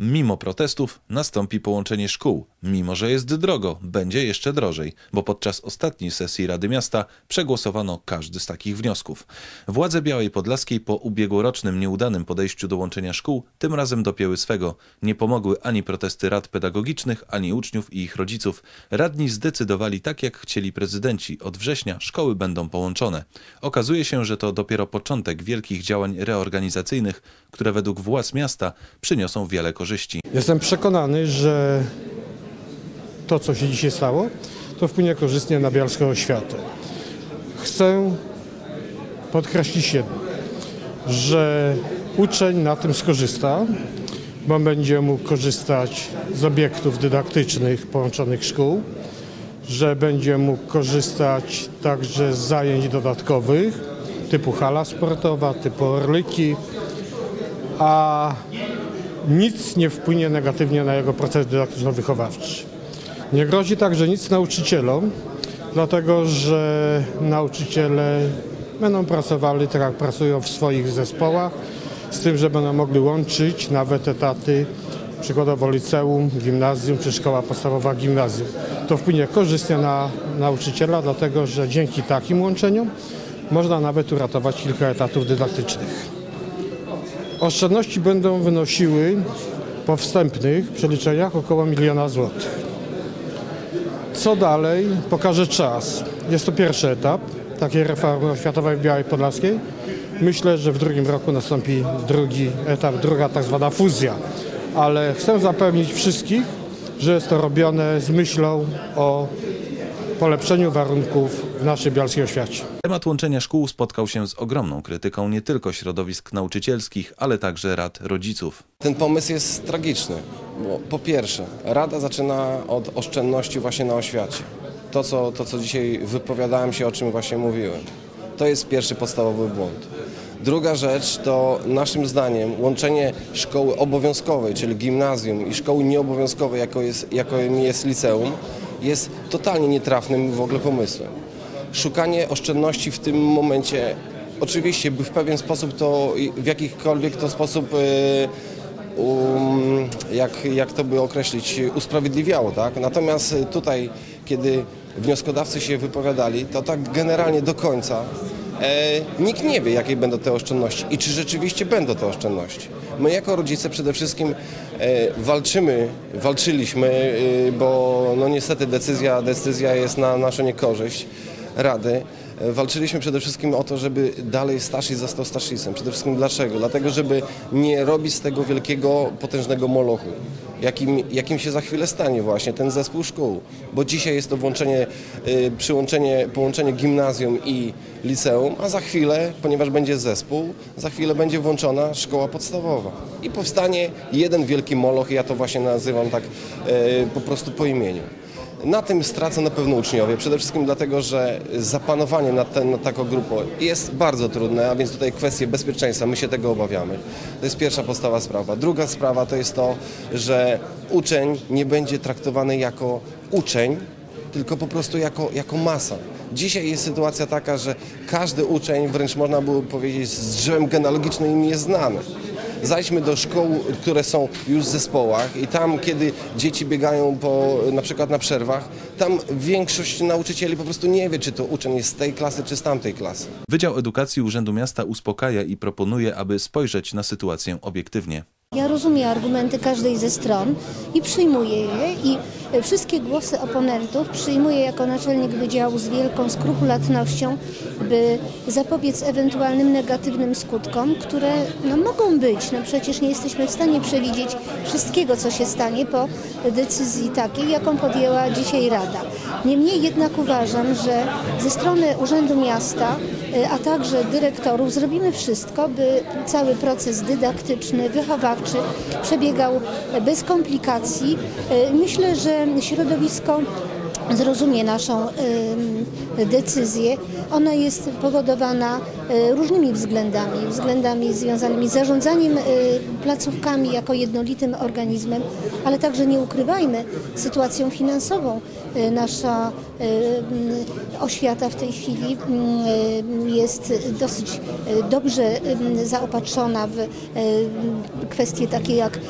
Mimo protestów nastąpi połączenie szkół. Mimo, że jest drogo, będzie jeszcze drożej, bo podczas ostatniej sesji Rady Miasta przegłosowano każdy z takich wniosków. Władze Białej Podlaskiej po ubiegłorocznym nieudanym podejściu do łączenia szkół tym razem dopięły swego. Nie pomogły ani protesty rad pedagogicznych, ani uczniów i ich rodziców. Radni zdecydowali tak, jak chcieli prezydenci. Od września szkoły będą połączone. Okazuje się, że to dopiero początek wielkich działań reorganizacyjnych, które według władz miasta przyniosą wiele korzyści. Jestem przekonany, że to, co się dzisiaj stało, to wpłynie korzystnie na bialską oświatę. Chcę podkreślić jedno, że uczeń na tym skorzysta, bo będzie mógł korzystać z obiektów dydaktycznych połączonych szkół, że będzie mógł korzystać także z zajęć dodatkowych typu hala sportowa, typu orlyki, a nic nie wpłynie negatywnie na jego proces dydaktyczno-wychowawczy. Nie grozi także nic nauczycielom, dlatego że nauczyciele będą pracowali tak jak pracują w swoich zespołach, z tym, że będą mogli łączyć nawet etaty przykładowo liceum, gimnazjum czy szkoła podstawowa gimnazjum. To wpłynie korzystnie na nauczyciela, dlatego że dzięki takim łączeniom można nawet uratować kilka etatów dydaktycznych. Oszczędności będą wynosiły po wstępnych przeliczeniach około miliona złotych. Co dalej pokaże czas. Jest to pierwszy etap takiej reformy oświatowej w Białej Podlaskiej. Myślę, że w drugim roku nastąpi drugi etap, druga tak zwana fuzja. Ale chcę zapewnić wszystkich, że jest to robione z myślą o polepszeniu warunków w naszej bialskiej oświacie. Temat łączenia szkół spotkał się z ogromną krytyką nie tylko środowisk nauczycielskich, ale także rad rodziców. Ten pomysł jest tragiczny, bo po pierwsze, Rada zaczyna od oszczędności właśnie na oświacie. To co, to, co dzisiaj wypowiadałem się, o czym właśnie mówiłem. To jest pierwszy podstawowy błąd. Druga rzecz to naszym zdaniem łączenie szkoły obowiązkowej, czyli gimnazjum i szkoły nieobowiązkowej, jako jest, jaką jest liceum, jest totalnie nietrafnym w ogóle pomysłem. Szukanie oszczędności w tym momencie, oczywiście by w pewien sposób to, w jakikolwiek to sposób, yy, um, jak, jak to by określić, usprawiedliwiało, tak? Natomiast tutaj, kiedy wnioskodawcy się wypowiadali, to tak generalnie do końca E, nikt nie wie, jakie będą te oszczędności i czy rzeczywiście będą te oszczędności. My jako rodzice przede wszystkim e, walczymy, walczyliśmy, e, bo no niestety decyzja, decyzja jest na naszą niekorzyść Rady. Walczyliśmy przede wszystkim o to, żeby dalej Staszic został Stasicem. Przede wszystkim dlaczego? Dlatego, żeby nie robić z tego wielkiego, potężnego molochu jakim, jakim się za chwilę stanie właśnie ten zespół szkół. Bo dzisiaj jest to włączenie, y, przyłączenie, połączenie gimnazjum i liceum, a za chwilę, ponieważ będzie zespół, za chwilę będzie włączona szkoła podstawowa. I powstanie jeden wielki moloch, ja to właśnie nazywam tak y, po prostu po imieniu. Na tym stracą na pewno uczniowie, przede wszystkim dlatego, że zapanowanie nad, taką grupą jest bardzo trudne, a więc tutaj kwestie bezpieczeństwa, my się tego obawiamy. To jest pierwsza podstawowa sprawa. Druga sprawa to jest to, że uczeń nie będzie traktowany jako uczeń, tylko po prostu jako, jako masa. Dzisiaj jest sytuacja taka, że każdy uczeń, wręcz można by powiedzieć, z drzewem genealogicznym im jest znany. Zajdźmy do szkół, które są już w zespołach i tam, kiedy dzieci biegają po, na przykład na przerwach, tam większość nauczycieli po prostu nie wie, czy to uczeń jest z tej klasy, czy z tamtej klasy. Wydział Edukacji Urzędu Miasta uspokaja i proponuje, aby spojrzeć na sytuację obiektywnie. Ja rozumiem argumenty każdej ze stron i przyjmuję je i wszystkie głosy oponentów przyjmuję jako naczelnik wydziału z wielką skrupulatnością, by zapobiec ewentualnym negatywnym skutkom, które no, mogą być. No przecież nie jesteśmy w stanie przewidzieć wszystkiego, co się stanie po decyzji takiej, jaką podjęła dzisiaj Rada. Niemniej jednak uważam, że ze strony Urzędu Miasta, a także dyrektorów zrobimy wszystko, by cały proces dydaktyczny, wychowawczy przebiegał bez komplikacji. Y, myślę, że środowisko zrozumie naszą y, decyzję. Ona jest powodowana e, różnymi względami, względami związanymi z zarządzaniem placówkami jako jednolitym organizmem, ale także nie ukrywajmy sytuacją finansową. E, Nasza e, oświata w tej chwili m, jest dosyć e, dobrze zaopatrzona w e, kwestie takie jak e,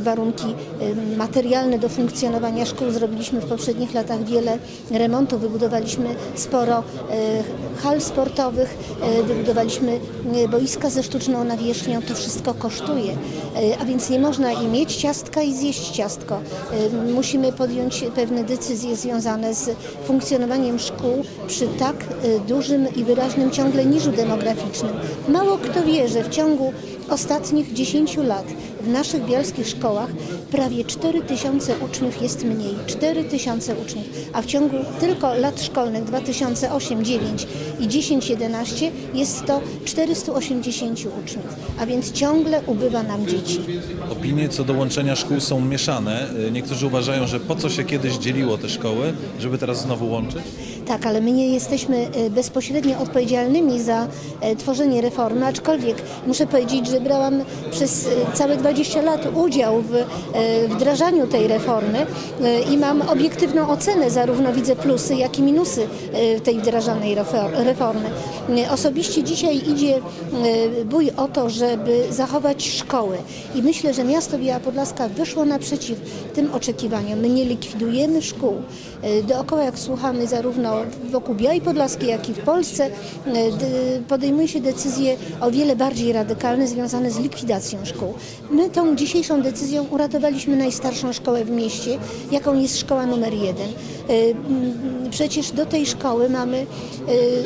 warunki e, materialne do funkcjonowania szkół. Zrobiliśmy w poprzednich latach wiele remontów, wybudowaliśmy sporo e, hal sportowych, e, wybudowaliśmy e, boiska ze sztuczną nawierzchnią. To wszystko kosztuje, E, a więc nie można i mieć ciastka i zjeść ciastko. E, Musimy podjąć pewne decyzje związane z funkcjonowaniem szkół przy tak e, dużym i wyraźnym ciągle niżu demograficznym. Mało kto wie, że w ciągu ostatnich 10 lat w naszych bielskich szkołach prawie 4 tysiące uczniów jest mniej. 4 tysiące uczniów, a w ciągu tylko lat szkolnych 2008, 9 i 10, 11 jest to 480 uczniów, a więc ciągle ubywa nam dzieci. Opinie co do łączenia szkół są mieszane. Niektórzy uważają, że po co się kiedyś dzieliło te szkoły, żeby teraz znowu łączyć? Tak, ale my nie jesteśmy e, bezpośrednio odpowiedzialnymi za e, tworzenie reformy, aczkolwiek muszę powiedzieć, że brałam przez e, całe 20 lat udział w e, wdrażaniu tej reformy e, i mam obiektywną ocenę, zarówno widzę plusy, jak i minusy tej wdrażanej refor- reformy. E, Osobiście dzisiaj idzie bój o to, żeby zachować szkoły i myślę, że miasto Biała Podlaska wyszło naprzeciw tym oczekiwaniom. My nie likwidujemy szkół. Dookoła, jak słuchamy, zarówno wokół Białej Podlaskiej, jak i w Polsce, e, podejmuje się decyzje o wiele bardziej radykalne związane z likwidacją szkół. My tą dzisiejszą decyzją uratowaliśmy najstarszą szkołę w mieście, jaką jest szkoła numer jeden. E, m, Przecież do tej szkoły mamy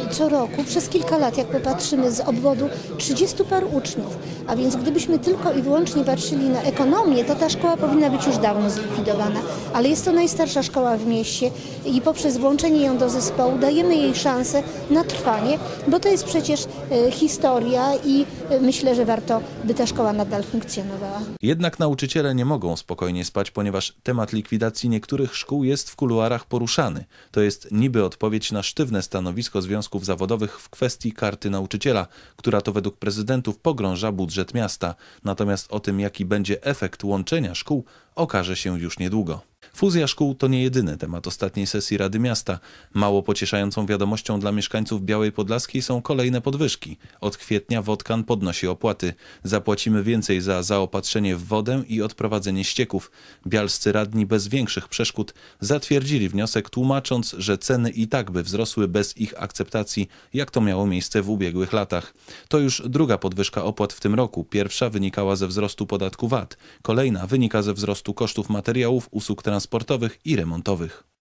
e, co roku, przez kilka lat, jak popatrzymy z obwodu, 30 par uczniów. A więc gdybyśmy tylko i wyłącznie patrzyli na ekonomię, to ta szkoła powinna być już dawno zlikwidowana. Ale jest to najstarsza szkoła w mieście i poprzez włączenie ją do zespołu dajemy jej szansę na trwanie, bo to jest przecież e, historia i myślę, że warto, by ta szkoła nadal funkcjonowała. Jednak nauczyciele nie mogą spokojnie spać, ponieważ temat likwidacji niektórych szkół jest w kuluarach poruszany. To jest niby odpowiedź na sztywne stanowisko związków zawodowych w kwestii karty nauczyciela, która to według prezydentów pogrąża budżet miasta. Natomiast o tym, jaki będzie efekt łączenia szkół, okaże się już niedługo. Fuzja szkół to nie jedyny temat ostatniej sesji Rady Miasta. Mało pocieszającą wiadomością dla mieszkańców Białej Podlaskiej są kolejne podwyżki. Od kwietnia Wodkan podnosi opłaty. Zapłacimy więcej za zaopatrzenie w wodę i odprowadzenie ścieków. Bialscy radni bez większych przeszkód zatwierdzili wniosek, tłumacząc, że ceny i tak by wzrosły bez ich akceptacji, jak to miało miejsce w ubiegłych latach. To już druga podwyżka opłat w tym roku. Pierwsza wynikała ze wzrostu podatku VAT. Kolejna wynika ze wzrostu kosztów materiałów, usług transportowych i remontowych.